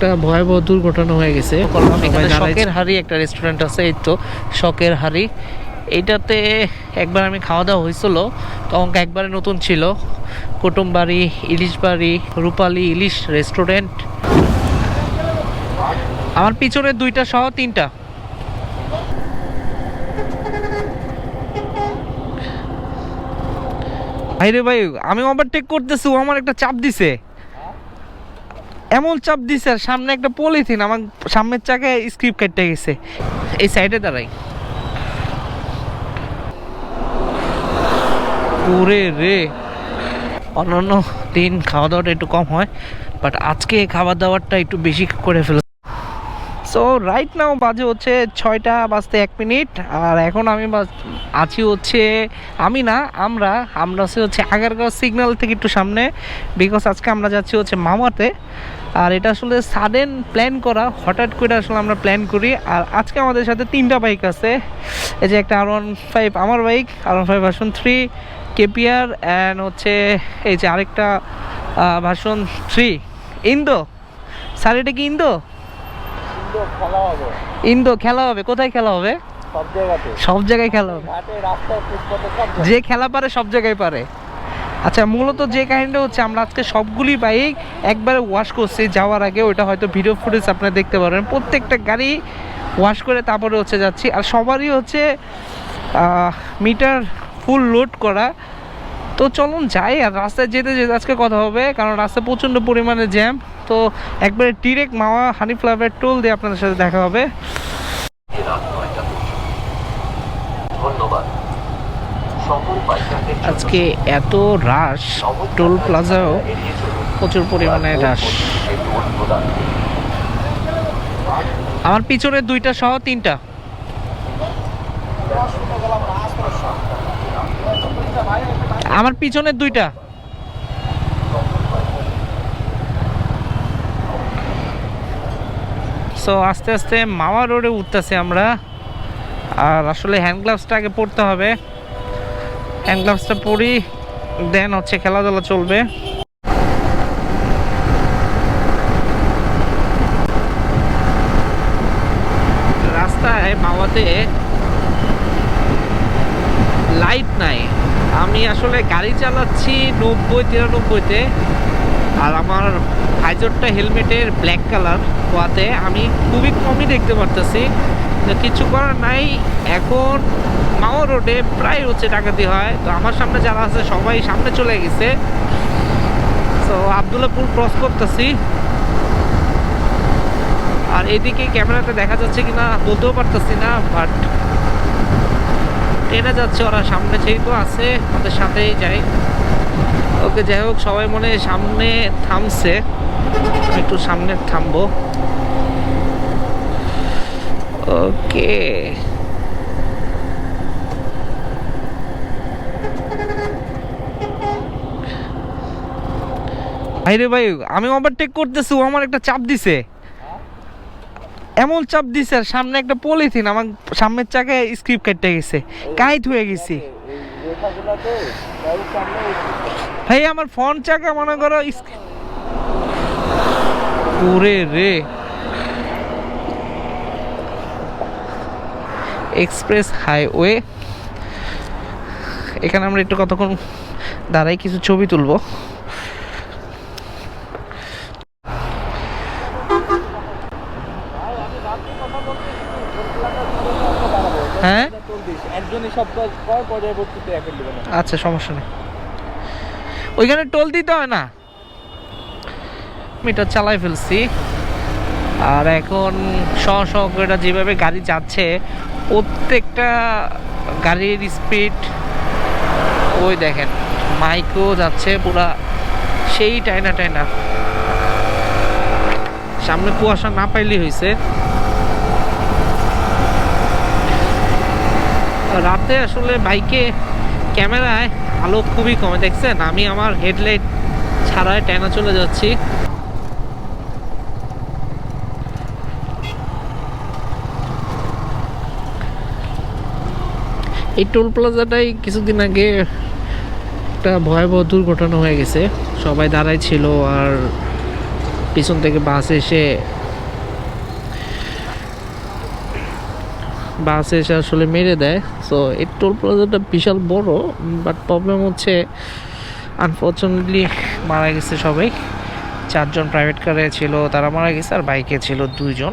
একটা ভয়াবহ দুর্ঘটনা হয়ে গেছে। শখের হাড়ি একটা রেস্টুরেন্ট আছে এই তো শখের হাড়ি। এইটাতে একবার আমি খাওয়া দাওয়া হয়েছিল তখন একবারে নতুন ছিল। কুটুমবাড়ি ইলিশ বাড়ি রূপালী ইলিশ রেস্টুরেন্ট আমার পিছনে দুইটা সহ তিনটা। ভাই রে ভাই আমি ওভারটেক করতেছি ও আমার একটা চাপ দিছে। এমন চাপ দিছে, আর সামনে একটা পলিথিন, আমার সামনের চাকায় স্ক্রিপ্ট কেটে গেছে। এই সাইডে দাঁড়াই। পুরে রে। অন্যান্য দিন খাওয়া দাওয়াটা একটু কম হয় বাট আজকে খাবার দাবারটা একটু বেশি করে ফেলে। সো রাইট নাও বাজে হচ্ছে ছয়টা বাজতে এক মিনিট, আর এখন আমি আছি হচ্ছে, আমি না, আমরা আমরা হচ্ছে আগারগাঁও সিগন্যাল থেকে একটু সামনে বিকজ আজকে আমরা যাচ্ছি হচ্ছে মামাতে। আর এটা আসলে সাডেন প্ল্যান করা হঠাৎ করে আসলে আমরা প্ল্যান করি। আর আজকে আমাদের সাথে তিনটা বাইক আছে। এই যে একটা আর ওয়ান ফাইভ আমার bike R one five version three KPR and হচ্ছে এই যে আরেকটা ভার্সন থ্রি ইন্দো স্যার এটা কি ইন্দো খেলা ইন্দো খেলা হবে। কোথায় খেলা হবে? সব জায়গায় খেলা হবে। যে খেলা পারে সব জায়গায় পারে। আচ্ছা মূলত যে কাহিনীটা হচ্ছে, আমরা আজকে সবগুলি বাইক একবারে ওয়াশ করছি, যাওয়ার আগে ওইটা হয়তো ভিডিও ফুটেজ আপনারা দেখতে পারবেন। প্রত্যেকটা গাড়ি ওয়াশ করে তারপরে হচ্ছে যাচ্ছি। আর সবারই হচ্ছে মিটার ফুল লোড করা। তো চলুন যাই, আর রাস্তায় যেতে যেতে আজকে কথা হবে, কারণ রাস্তা প্রচণ্ড পরিমাণে জ্যাম তো একবারে direct Mawa honey flavour toll দিয়ে আপনাদের সাথে দেখা হবে। আজকে এত রাশ, টোল প্লাজাও প্রচুর পরিমাণে রাশ। আমার পিছনে দুইটা সহ তিনটা। আমার পিছনে দুইটা। সো আস্তে আস্তে মামা রোডে উঠতেছে আমরা। আর আসলে হ্যান্ড গ্লাভসটা আগে পড়তে হবে। হ্যান্ড গ্লাভসটা পরি দেন হচ্ছে খেলাধুলা চলবে। রাস্তায় মাওয়াতে লাইট নাই। আমি আসলে গাড়ি চালাচ্ছি নব্বই, তিরানব্বইতে, আর আমার হাইজরটা হেলমেটের ব্ল্যাক কালার হওয়াতে আমি খুবই কমই দেখতে পারতেছি। কিছু করার নাই, এখন মাও রোডে প্রায় হচ্ছে ডাকাতি হয়। তো আমার সামনে যারা আছে সবাই সামনে চলে গেছে। তো আবদুল্লাপুর ক্রস করতেছি। আর এদিকে ক্যামেরাতে দেখা যাচ্ছে কিনা বলতেও পারতেছি না বাট ট্রেনে যাচ্ছে ওরা, সামনে সেই তো আছে ওদের সাথেই যাই। ওকে, যাই হোক, সবাই মনে সামনে থামছে। একটু সামনে থামবো। ওকে ভাইরে ভাই, আমি ওভারটেক করতেছি, ও আমার একটা চাপ দিছে। এমন চাপ দিছে, আর সামনে একটা পলিথিন আমার সামনের চাকায় স্ক্রিপ্ট কেটে গেছে কাইট হয়ে গেছি। ভাই, আমার ফোন চাকা মনে করো ওরে রে। এক্সপ্রেস হাইওয়ে এখানে আমরা একটু কতক্ষণ দাঁড়াই, কিছু ছবি তুলবো। হ্যাঁ? একজনই সব কর পরবর্তীতে আচ্ছা সমস্যা নেই। ওইখানে টোল দিতে হয় না? মিটার চালাই ফেলছি। আর এখন সহ সহ যেভাবে গাড়ি যাচ্ছে প্রত্যেকটা গাড়ির স্পিড ওই দেখেন মাইকও যাচ্ছে পুরা সেই টাইনা টাইনা। সামনে কুয়াশা না পাইলেই হয়েছে রাতে আসলে বাইকে ক্যামেরায় আলো খুবই কমে, দেখছেন? আমি আমার হেডলাইট ছাড়াই টানা চলে যাচ্ছি। এই টোল প্লাজাটাই কিছুদিন আগে একটা ভয়াবহ দুর্ঘটনা হয়ে গেছে। সবাই দাঁড়াই ছিল আর পিছন থেকে বাস এসে বাস এসে আসলে মেরে দেয়। সো এই টোল প্লাজাটা বিশাল বড় বাট প্রবলেম হচ্ছে আনফর্চুনেটলি মারা গেছে সবাই। চারজন প্রাইভেট কারে ছিল, তারা মারা গেছে, আর বাইকে ছিল দুইজন।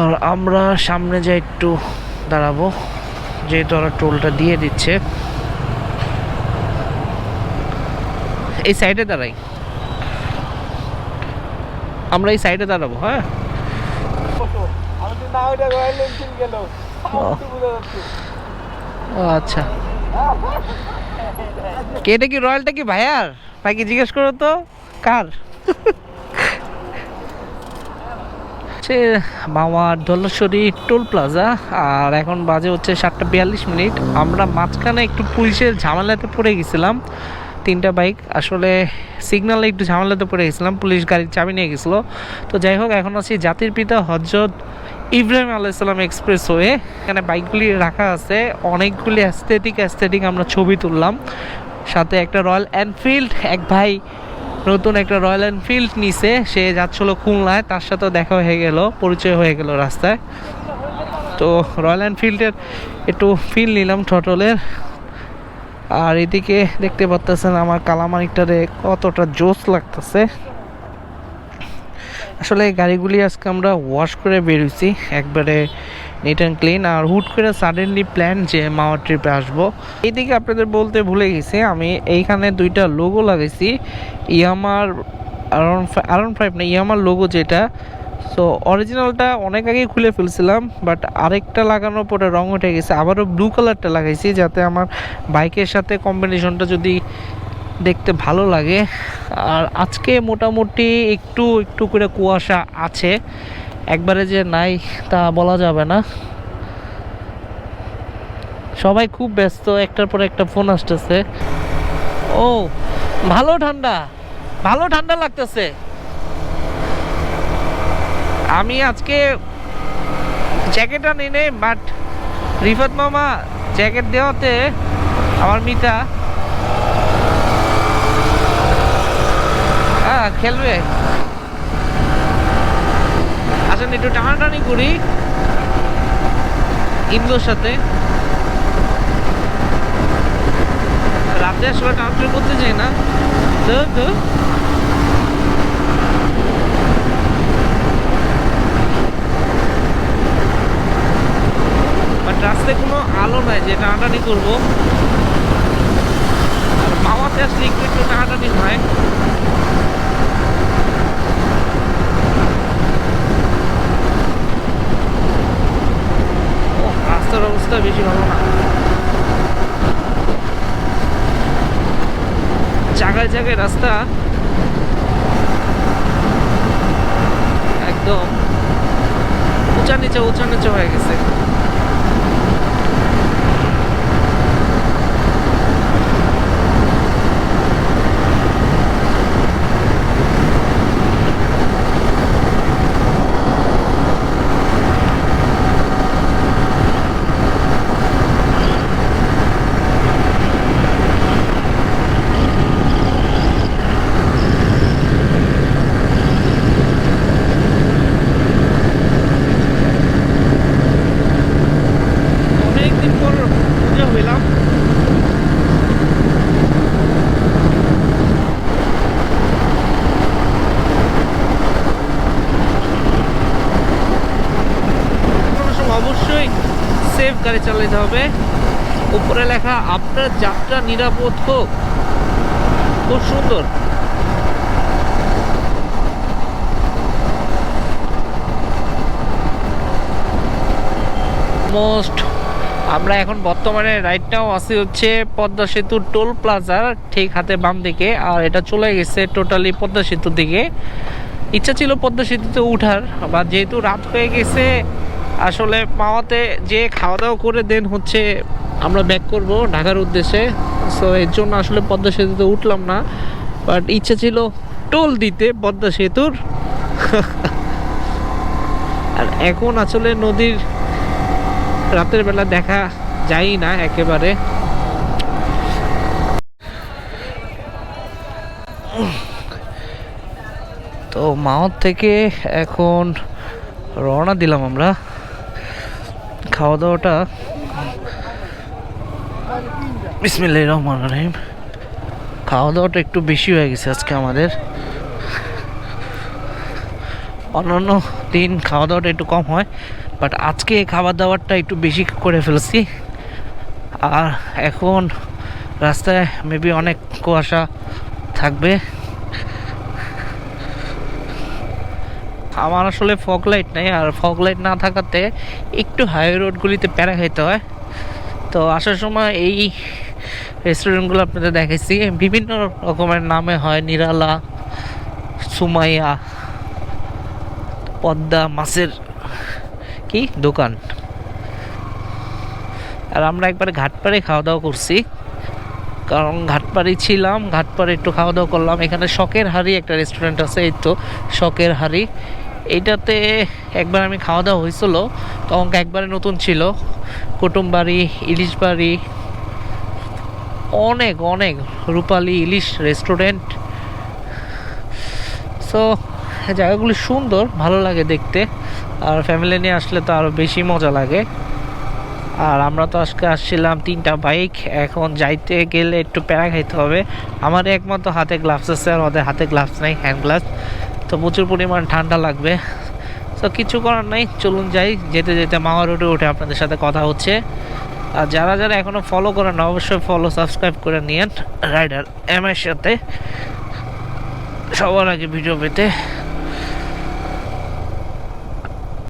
আর আমরা সামনে যাই একটু দাঁড়াবো, যেহেতু ওরা টোলটা দিয়ে দিচ্ছে। এই সাইডে দাঁড়াই। আমরা এই সাইডে দাঁড়াবো হ্যাঁ? ও। আচ্ছা। এটা কি রয়্যালটা কি ভাইয়ার? ভাইকে জিজ্ঞেস করো তো কার? হচ্ছে মামার দোলেশ্বরী টোল প্লাজা আর এখন বাজে হচ্ছে সাতটা বিয়াল্লিশ মিনিট। আমরা মাঝখানে একটু পুলিশের ঝামেলাতে পড়ে গেছিলাম তিনটা বাইক। আসলে সিগনালে একটু ঝামেলাতে পড়ে গেছিলাম পুলিশ গাড়ির চাবি নিয়ে গেছিল। তো যাই হোক এখন আছি জাতির পিতা হজরত ইব্রাহিম আলাইসালাম এক্সপ্রেস হয়ে এখানে বাইকগুলি রাখা আছে। অনেকগুলি অ্যাস্থেটিক অ্যাস্থেটিক আমরা ছবি তুললাম। সাথে একটা রয়্যাল এনফিল্ড এক ভাই নতুন একটা রয়্যাল এনফিল্ড নিছে। সে যাচ্ছিল খুলনায়, তার সাথেও দেখা হয়ে গেল, পরিচয় হয়ে গেল রাস্তায়। তো রয়্যাল এনফিল্ডের একটু ফিল নিলাম ঠটলের। আর এদিকে দেখতে পাচ্তেছেন আমার কালামানিকটারে কতটা জোস লাগতেছে। আসলে গাড়িগুলি আজকে আমরা ওয়াশ করে বেরোইছি, একবারে নিট অ্যান্ড ক্লিন আর হুট করে সাডেনলি প্ল্যান যে মাওয়ার ট্রিপে আসব। এইদিকে আপনাদের বলতে ভুলে গেছি, আমি এইখানে দুইটা লোগো লাগাইছি, ইয়ামার আরন আরন ফাইভ না, ইয়ামার লোগো যেটা। সো অরিজিনালটা অনেক আগেই খুলে ফেলছিলাম বাট আরেকটা লাগানোর পরে রং উঠে গেছে, আবারও ব্লু কালারটা লাগাইছি, যাতে আমার বাইকের সাথে কম্বিনেশনটা যদি দেখতে ভালো লাগে। আর আজকে মোটামুটি একটু একটু করে কুয়াশা আছে। একবারে যে নাই তা বলা যাবে না। সবাই খুব ব্যস্ত, একটার পর একটা ফোন আসতেছে। ও, ভালো ঠান্ডা ভালো ঠান্ডা লাগতেছে। আমি আজকে জ্যাকেট আনি নেই বাট রিফাত মামা জ্যাকেট দেওয়াতে আমার মিতা খেলবে? আসেন একটু টানাটানি করি। ইন্দোর সাথে। রাতে আসলে টানাটানি করতে চাই না। তো তো। রাস্তায় কোনো আলো নাই যে টানাটানি করব। মামাতে আসলে একটু একটু টানাটানি হয় ও রাস্তার অবস্থা বেশি ভালো না। জায়গায় জায়গায় রাস্তা। একদম। উঁচা নিচে উঁচা নিচে হয়ে গেছে অনেকদিন পর পূজা হইলাম কোনো সময় অবশ্যই সেফ গাড়ি চালাতে হবে উপরে লেখা আপনার যাত্রা নিরাপদ হোক। খুব সুন্দর। মোস্ট আমরা এখন বর্তমানে রাইডটাও আছি হচ্ছে পদ্মা সেতুর টোল প্লাজার ঠিক হাতে বাম দিকে, আর এটা চলে গেছে টোটালি পদ্মা সেতুর দিকে। ইচ্ছা ছিল পদ্মা সেতুতে উঠার বা যেহেতু রাত হয়ে গেছে, আসলে পাওয়াতে যে খাওয়া দাওয়া করে দেন হচ্ছে আমরা ব্যাক করব ঢাকার উদ্দেশ্যে। সো এর জন্য আসলে পদ্মা সেতুতে উঠলাম না। বাট ইচ্ছা ছিল টোল দিতে পদ্মা সেতুর। আর এখন আসলে নদীর রাতের বেলা দেখা যায় না একেবারে। তো মাওয়ার থেকে এখন রওনা দিলাম আমরা। খাওয়া দাওয়াটা বিসমিল্লাহ রহমান রহিম। খাওয়া দাওয়াটা একটু বেশি হয়ে গেছে আজকে আমাদের। অন্যান্য দিন খাওয়া দাওয়াটা একটু কম হয় বাট আজকে খাবার দাবারটা একটু বেশি করে ফেলছি। আর এখন রাস্তায় মেবি অনেক কুয়াশা থাকবে। আমার আসলে ফগ লাইট নেই, আর ফগ লাইট না থাকাতে একটু হাই রোডগুলিতে প্যারা খাইতে হয়। তো আসার সময় এই রেস্টুরেন্টগুলো আপনাদের দেখাইছি। বিভিন্ন রকমের নামে হয়, নিরালা, সুমাইয়া, পদ্মা, মাছের কি? দোকান। আর আমরা একবার ঘাটপাড়ে খাওয়া দাওয়া করছি। কারণ ঘাটপাড়ি ছিলাম, ঘাটপাড়ে একটু খাওয়া দাওয়া করলাম। এখানে শখের হাড়ি একটা রেস্টুরেন্ট আছে, এই তো, শখের হাড়ি। এইটাতে একবার আমি খাওয়া দাওয়া হয়েছিল তখন একবারে নতুন ছিল। কুটুম বাড়ি ইলিশ বাড়ি অনেক অনেক রূপালি ইলিশ রেস্টুরেন্ট সো জায়গাগুলি সুন্দর, ভালো লাগে দেখতে। আর ফ্যামিলি নিয়ে আসলে তো আরও বেশি মজা লাগে। আর আমরা তো আজকে আসছিলাম তিনটা বাইক এখন যাইতে গেলে একটু প্যারা খাইতে হবে। আমার একমাত্র হাতে গ্লাভস আছে আর ওদের হাতে গ্লাভস নাই হ্যান্ড গ্লাভস তো প্রচুর পরিমাণ ঠান্ডা লাগবে। তো কিছু করার নাই, চলুন যাই। যেতে যেতে মাওয়া রোডে উঠে আপনাদের সাথে কথা হচ্ছে। আর যারা যারা এখনও ফলো করেন অবশ্যই ফলো সাবস্ক্রাইব করে নিয়েন। রাইডার এম এর সাথে সবার আগে ভিডিও পেতে।